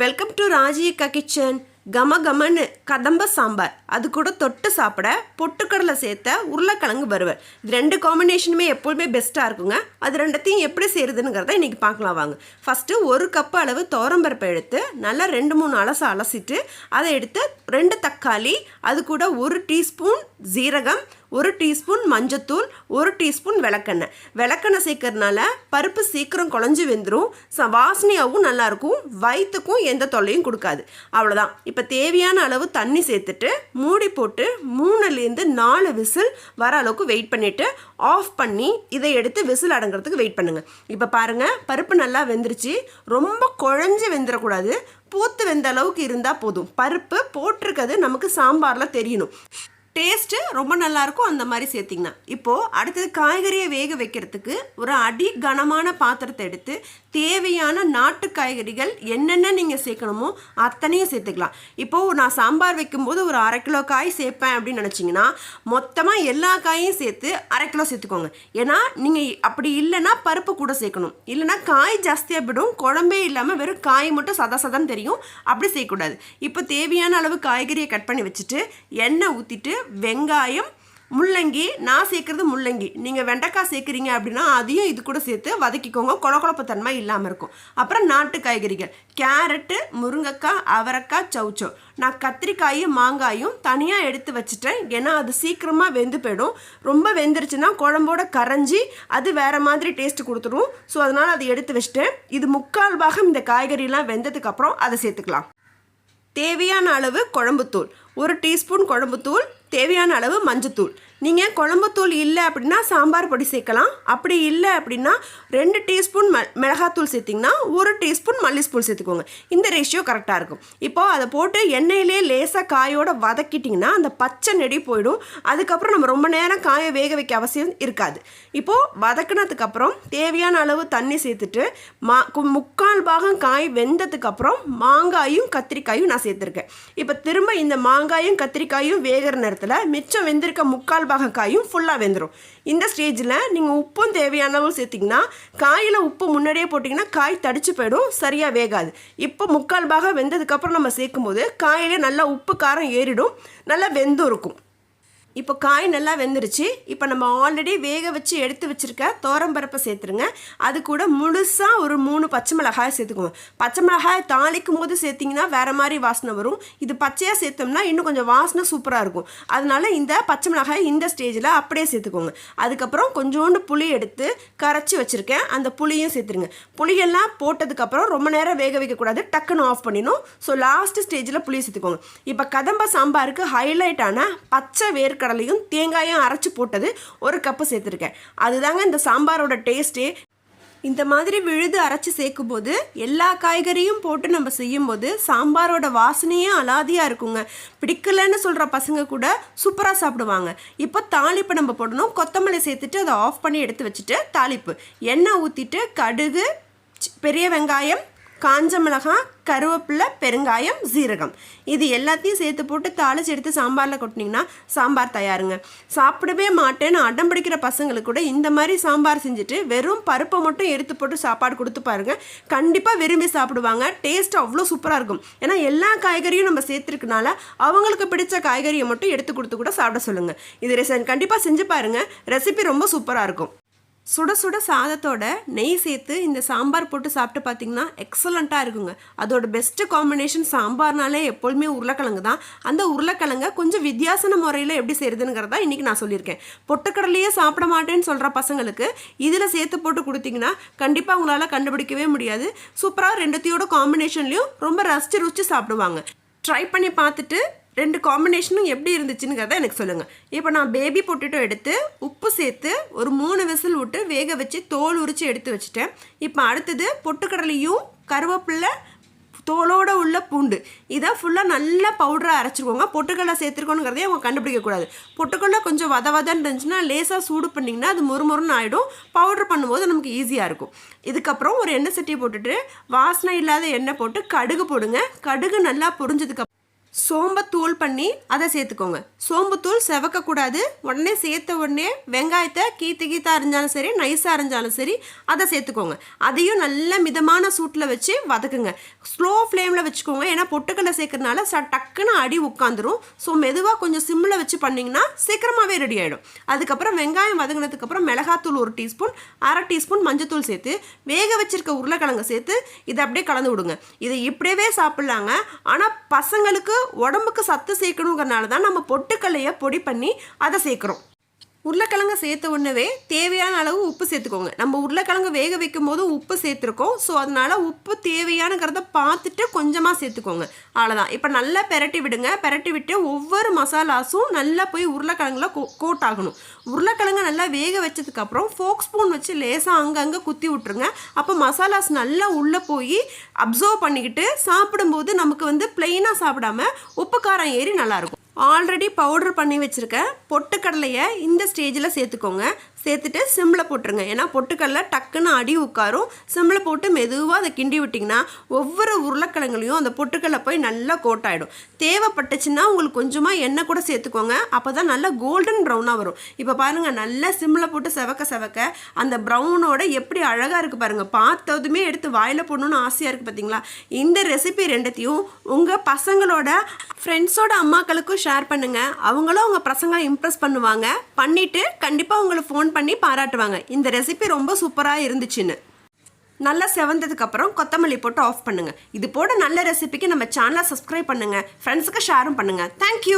Welcome to Raji அக்கா kitchen கம கமன்னு கதம்ப சாம்பார் அது கூட தொட்டு சாப்பிட பொட்டுக்கடலை சேர்த்த உருளைக்கிழங்கு வறுவல். இது ரெண்டு காம்பினேஷனுமே எப்போதுமே பெஸ்ட்டாக இருக்குங்க. அது ரெண்டத்தையும் எப்படி செய்கிறதுங்கிறத இன்றைக்கி பார்க்கலாம் வாங்க. ஃபஸ்ட்டு ஒரு கப் அளவு துவரம்பருப்பை எடுத்து நல்லா ரெண்டு மூணு அலசை அலசிட்டு அதை எடுத்து ரெண்டு தக்காளி அது கூட ஒரு டீஸ்பூன் ஜீரகம் ஒரு டீஸ்பூன் மஞ்சத்தூள் ஒரு டீஸ்பூன் விளக்கெண்ணெய். விளக்கெண்ணெய் சேர்க்கறதுனால பருப்பு சீக்கிரம் குழஞ்சி வெந்துடும் ச வாசனையாகவும் நல்லாயிருக்கும். வயிற்றுக்கும் எந்த தொல்லையும் கொடுக்காது. அவ்வளோதான் இப்போ தேவையான அளவு தண்ணி சேர்த்துட்டு மூடி போட்டு மூணுலேருந்து நாலு விசில் வர அளவுக்கு வெயிட் பண்ணிவிட்டு ஆஃப் பண்ணி இதை எடுத்து விசில் அடங்குறதுக்கு வெயிட் பண்ணுங்கள் இப்போ பாருங்கள் பருப்பு நல்லா வெந்துருச்சு. ரொம்ப குழஞ்சி வெந்துடக்கூடாது பூத்து வெந்த அளவுக்கு இருந்தால் போதும். பருப்பு போட்டிருக்கிறது நமக்கு சாம்பாரில் தெரியணும். டேஸ்ட்டு ரொம்ப நல்லாயிருக்கும் அந்த மாதிரி சேர்த்திங்கன்னா. இப்போது அடுத்தது காய்கறியை வேக வைக்கிறதுக்கு ஒரு அடி கனமான பாத்திரத்தை எடுத்து தேவையான நாட்டு காய்கறிகள் என்னென்ன நீங்கள் சேர்க்கணுமோ அத்தனையும் சேர்த்துக்கலாம். இப்போது நான் சாம்பார் வைக்கும்போது ஒரு அரை கிலோ காய் சேர்ப்பேன் அப்படின்னு நினச்சிங்கன்னா மொத்தமாக எல்லா காயும் சேர்த்து அரை கிலோ சேர்த்துக்கோங்க. ஏன்னா நீங்கள் அப்படி இல்லைன்னா பருப்பு கூட சேர்க்கணும். இல்லைன்னா காய் ஜாஸ்தியாக விடும் குழம்பே இல்லாமல் வெறும் காய் மட்டும் சதா சதம் தெரியும். அப்படி செய்யக்கூடாது இப்போ தேவையான அளவு காய்கறியை கட் பண்ணி வச்சுட்டு எண்ணெய் ஊற்றிட்டு வெங்காயம் முள்ளங்கி நான் சேர்க்குறது முள்ளங்கி. நீங்கள் வெண்டைக்காய் சேர்க்குறீங்க அப்படின்னா அதையும் இது கூட சேர்த்து வதக்கிக்கோங்க. கொழ தன்மை இல்லாமல் இருக்கும். அப்புறம் நாட்டு காய்கறிகள். கேரட்டு முருங்கைக்காய் அவரைக்காய் சவுச்சோ நான் கத்திரிக்காயும் மாங்காயும் தனியாக எடுத்து வச்சுட்டேன். ஏன்னா அது சீக்கிரமாக வெந்து போயிடும். ரொம்ப வெந்துருச்சுன்னா குழம்போட கரைஞ்சி அது வேறு மாதிரி டேஸ்ட்டு கொடுத்துரும். ஸோ அதனால் அதை எடுத்து வச்சுட்டேன். இது முக்கால் பாகம் இந்த காய்கறிலாம் வெந்ததுக்கப்புறம் அதை சேர்த்துக்கலாம். தேவையான அளவு குழம்புத்தூள். ஒரு டீஸ்பூன் குழம்புத்தூள் தேவையான அளவு மஞ்சத்தூள். நீங்கள் குழம்புத்தூள் இல்லை அப்படின்னா சாம்பார் பொடி சேர்க்கலாம். அப்படி இல்லை அப்படின்னா ரெண்டு டீஸ்பூன் ம மிளகாத்தூள் சேர்த்திங்கன்னா ஒரு டீஸ்பூன் மல்லிஸ்பூன் சேர்த்துக்கோங்க. இந்த ரேஷியோ கரெக்டாக இருக்கும். இப்போது அதை போட்டு எண்ணெயிலே லேசாக காயோட வதக்கிட்டிங்கன்னா அந்த பச்சை நெடி போயிடும். அதுக்கப்புறம் நம்ம ரொம்ப நேரம் காயை வேக வைக்க அவசியம் இருக்காது. இப்போது வதக்கினதுக்கப்புறம் தேவையான அளவு தண்ணி சேர்த்துட்டு மா முக்கால் பாகம் காய் வெந்ததுக்கப்புறம் மாங்காயும் கத்திரிக்காயும் நான் சேர்த்துருக்கேன். இப்போ திரும்ப இந்த மாங்காயும் கத்திரிக்காயும் வேகிற நேரத்தில் மிச்சம் வெந்திருக்க முக்கால் பாகம் காயும் ஃபுல்லாக வெந்துடும் இந்த ஸ்டேஜில் நீங்கள் உப்பும் தேவையான அளவு சேர்த்திங்கன்னா காயில் உப்பு முன்னாடியே போட்டிங்கன்னா காய் தடிச்சு போயிடும் சரியாக வேகாது. இப்போ முக்கால் பாகம் வெந்ததுக்கப்புறம் நம்ம சேர்க்கும்போது காயிலே நல்லா உப்பு காரம் ஏறிடும் நல்லா வெந்தும் இருக்கும் இப்போ காய் நல்லா வெந்துருச்சு. இப்போ நம்ம ஆல்ரெடி வேக வச்சு எடுத்து வச்சுருக்க தோரம்பருப்பை சேர்த்துருங்க. அது கூட முழுசாக ஒரு மூணு பச்சை மிளகாய் சேர்த்துக்கோங்க. பச்சை மிளகாய் தாளிக்கும் போது சேர்த்திங்கன்னா வேறு மாதிரி வாசனை வரும். இது பச்சையாக சேர்த்தோம்னா இன்னும் கொஞ்சம் வாசனை சூப்பராக இருக்கும். அதனால இந்த பச்சை மிளகாய் இந்த ஸ்டேஜில் அப்படியே சேர்த்துக்கோங்க. அதுக்கப்புறம் கொஞ்சோண்டு புளி எடுத்து கரைச்சி வச்சுருக்கேன். அந்த புளியும் சேர்த்துருங்க. புளியெல்லாம் போட்டதுக்கப்புறம் ரொம்ப நேரம் வேக வைக்கக்கூடாது டக்குன்னு ஆஃப் பண்ணிடணும். ஸோ லாஸ்ட் ஸ்டேஜில் புளியை சேர்த்துக்கோங்க. இப்போ கதம்ப சாம்பாருக்கு ஹைலைட்டான பச்சை வேர்க்க கடலையும் தேங்காயும் அரைச்சி போட்டது ஒரு கப்பு சேர்த்துருக்கேன். அதுதாங்க இந்த சாம்பாரோட டேஸ்ட்டே இந்த மாதிரி விழுது அரைச்சி சேர்க்கும் போது எல்லா காய்கறியும் போட்டு நம்ம செய்யும்போது சாம்பாரோட வாசனையே அலாதியாக இருக்குங்க. பிடிக்கலன்னு சொல்கிற பசங்க கூட சூப்பராக சாப்பிடுவாங்க. இப்போ தாளிப்பு நம்ம போடணும். கொத்தமல்லி சேர்த்துட்டு அதை ஆஃப் பண்ணி எடுத்து வச்சுட்டு தாளிப்பு. எண்ணெய் ஊற்றிட்டு கடுகு பெரிய வெங்காயம் காஞ்ச மிளகாய் கருவேப்பிலை பெருங்காயம் ஜீரகம் இது எல்லாத்தையும் சேர்த்து போட்டு தாளிச்சு எடுத்து சாம்பாரில் கொட்டினீங்கன்னா சாம்பார் தயாருங்க. சாப்பிடவே மாட்டேன்னு அடம் பிடிக்கிற பசங்களுக்கு கூட இந்த மாதிரி சாம்பார் செஞ்சுட்டு வெறும் பருப்பை மட்டும் எடுத்து போட்டு சாப்பாடு கொடுத்து பாருங்கள் கண்டிப்பாக விரும்பி சாப்பிடுவாங்க. டேஸ்ட் அவ்வளோ சூப்பராக இருக்கும். ஏன்னா எல்லா காய்கறியும் நம்ம சேர்த்துருக்கனால அவங்களுக்கு பிடிச்ச காய்கறியை மட்டும் எடுத்து கொடுத்து கூட சாப்பிட சொல்லுங்கள் இது ரெசன் கண்டிப்பாக செஞ்சு பாருங்கள் ரெசிபி ரொம்ப சூப்பராக இருக்கும். சுட சுட சாதத்தோட நெய் சேர்த்து இந்த சாம்பார் போட்டு சாப்பிட்டு பார்த்தீங்கன்னா எக்ஸலண்ட்டாக இருக்குங்க. அதோட பெஸ்ட்டு காம்பினேஷன் சாம்பார்னாலே எப்பொழுதுமே உருளைக்கிழங்கு தான். அந்த உருளைக்கிழங்க கொஞ்சம் வித்தியாசன முறையில் எப்படி செய்கிறதுங்கிறதா இன்றைக்கி நான் சொல்லியிருக்கேன். பொட்டுக்கடலையே சாப்பிட மாட்டேன்னு சொல்கிற பசங்களுக்கு இதில் சேர்த்து போட்டு கொடுத்தீங்கன்னா கண்டிப்பாக உங்களால் கண்டுபிடிக்கவே முடியாது. சூப்பராக ரெண்டுத்தையோட காம்பினேஷன்லேயும் ரொம்ப ரசித்து ருசிச்சு சாப்பிடுவாங்க. ட்ரை பண்ணி பார்த்துட்டு ரெண்டு காம்பினேஷனும் எப்படி இருந்துச்சுங்கிறத எனக்கு சொல்லுங்கள் இப்போ நான் பேபி பொட்டேட்டோ எடுத்து உப்பு சேர்த்து ஒரு மூணு விசில் விட்டு வேக வச்சு தோல் உரித்து எடுத்து வச்சுட்டேன். இப்போ அடுத்தது பொட்டுக்கடலையும் கருவேப்பில்லை தோலோட உள்ள பூண்டு. இதை ஃபுல்லாக நல்லா பவுடராக அரைச்சிருக்கோங்க பொட்டுக்கடலை சேர்த்துருக்கோங்கிறதே அவங்க கண்டுபிடிக்கக்கூடாது பொட்டுக்கடலை கொஞ்சம் வத வதன்னு இருந்துச்சுன்னா லேசாக சூடு பண்ணிங்கன்னா அது முறுமுறுன்னு ஆகிடும் பவுடர் பண்ணும்போது நமக்கு ஈஸியாக இருக்கும். இதுக்கப்புறம் ஒரு எண்ணெய் சட்டியை போட்டுட்டு வாசனை இல்லாத எண்ணெய் போட்டு கடுகு போடுங்க. கடுகு நல்லா பொரிஞ்சதுக்கப்புறம் சோம்பை தூள் பண்ணி அதை சேர்த்துக்கோங்க. சோம்புத்தூள் செவக்கக்கூடாது உடனே சேர்த்த உடனே வெங்காயத்தை கீத்து கீத்தா அரிஞ்சாலும் சரி நைஸாக அரிஞ்சாலும் சரி அதை சேர்த்துக்கோங்க. அதையும் நல்ல மிதமான சூட்டில் வச்சு வதக்குங்க. ஸ்லோ ஃப்ளேமில் வச்சுக்கோங்க. ஏன்னா பொட்டுக்கடலை சேர்க்கறதுனால ச டக்குன்னு அடி உட்காந்துரும். ஸோ மெதுவாக கொஞ்சம் சிம்மில் வச்சு பண்ணிங்கன்னா சீக்கிரமாகவே ரெடி ஆகிடும் அதுக்கப்புறம் வெங்காயம் வதங்கினதுக்கப்புறம் மிளகாத்தூள் ஒரு டீஸ்பூன் அரை டீஸ்பூன் மஞ்சத்தூள் சேர்த்து வேக வச்சிருக்க உருளைக்கிழங்கு சேர்த்து இதை அப்படியே கலந்து விடுங்க. இதை இப்படியே சாப்பிட்லாங்க. ஆனால் பசங்களுக்கு உடம்புக்கு சத்து சேர்க்கணுங்கிறனால தான் நம்ம பொட்டுக்கல்லையை பொடி பண்ணி அதை சேர்க்குறோம். உருளைக்கிழங்கு சேர்த்த உடனே தேவையான அளவு உப்பு சேர்த்துக்கோங்க. நம்ம உருளைக்கிழங்கு வேக வைக்கும் போது உப்பு சேர்த்துருக்கோம். ஸோ அதனால் உப்பு தேவையானங்கிறத பார்த்துட்டு கொஞ்சமாக சேர்த்துக்கோங்க. அவ்வளோதான் இப்போ நல்லா பெரட்டி விடுங்க. பெரட்டி விட்டு ஒவ்வொரு மசாலாஸும் நல்லா போய் உருளைக்கிழங்குல கோ கோட் ஆகணும் உருளைக்கிழங்கு நல்லா வேக வச்சதுக்கப்புறம் ஃபோக் ஸ்பூன் வச்சு லேசாக அங்கங்கே குத்தி விட்ருங்க அப்போ மசாலாஸ் நல்லா உள்ளே போய் அப்சர்வ் பண்ணிக்கிட்டு சாப்பிடும்போது நமக்கு வந்து பிளெயினாக சாப்பிடாம உப்பு காரம் ஏறி நல்லாயிருக்கும் ஆல்ரெடி பவுடர் பண்ணி வச்சுருக்க பொட்டுக்கடலையை இந்த ஸ்டேஜில் சேர்த்துக்கோங்க. சேர்த்துட்டு சிம்மில் போட்டுருங்க. ஏன்னா பொட்டுக்கடலை டக்குன்னு அடி உட்காரும். சிம்மில் போட்டு மெதுவாக அதை கிண்டி விட்டிங்கன்னா ஒவ்வொரு உருளைக்கிழங்குலையும் அந்த பொட்டுக்கடலை போய் நல்லா கோட்டாயிடும். தேவைப்பட்டுச்சுன்னா உங்களுக்கு கொஞ்சமாக எண்ணெய் கூட சேர்த்துக்கோங்க. அப்போ தான் நல்லா கோல்டன் ப்ரௌனாக வரும். இப்போ பாருங்கள் நல்லா சிம்மில் போட்டு செவக்க செவக்க அந்த ப்ரௌனோட எப்படி அழகாக இருக்குது பாருங்கள் பார்த்ததுமே எடுத்து வாயில் போடணுன்னு ஆசையாக இருக்குது பார்த்தீங்களா இந்த ரெசிபி ரெண்டுத்தையும் உங்கள் பசங்களோட ஃப்ரெண்ட்ஸோட அம்மாக்களுக்கும் ஷேர் பண்ணுங்கள் அவங்களும் அவங்க பசங்களை இம்ப்ரெஸ் பண்ணுவாங்க. பண்ணிவிட்டு கண்டிப்பாக உங்களை ஃபோன் பண்ணி பாராட்டுவாங்க. இந்த ரெசிபி ரொம்ப சூப்பராக இருந்துச்சுன்னு. நல்லா செவந்ததுக்கு அப்புறம் கொத்தமல்லி போட்டு ஆஃப் பண்ணுங்கள் இது போட நல்ல ரெசிபிக்கு நம்ம சேனலை சப்ஸ்கிரைப் பண்ணுங்கள் ஃப்ரெண்ட்ஸுக்கு ஷேரும் பண்ணுங்கள் தேங்க்யூ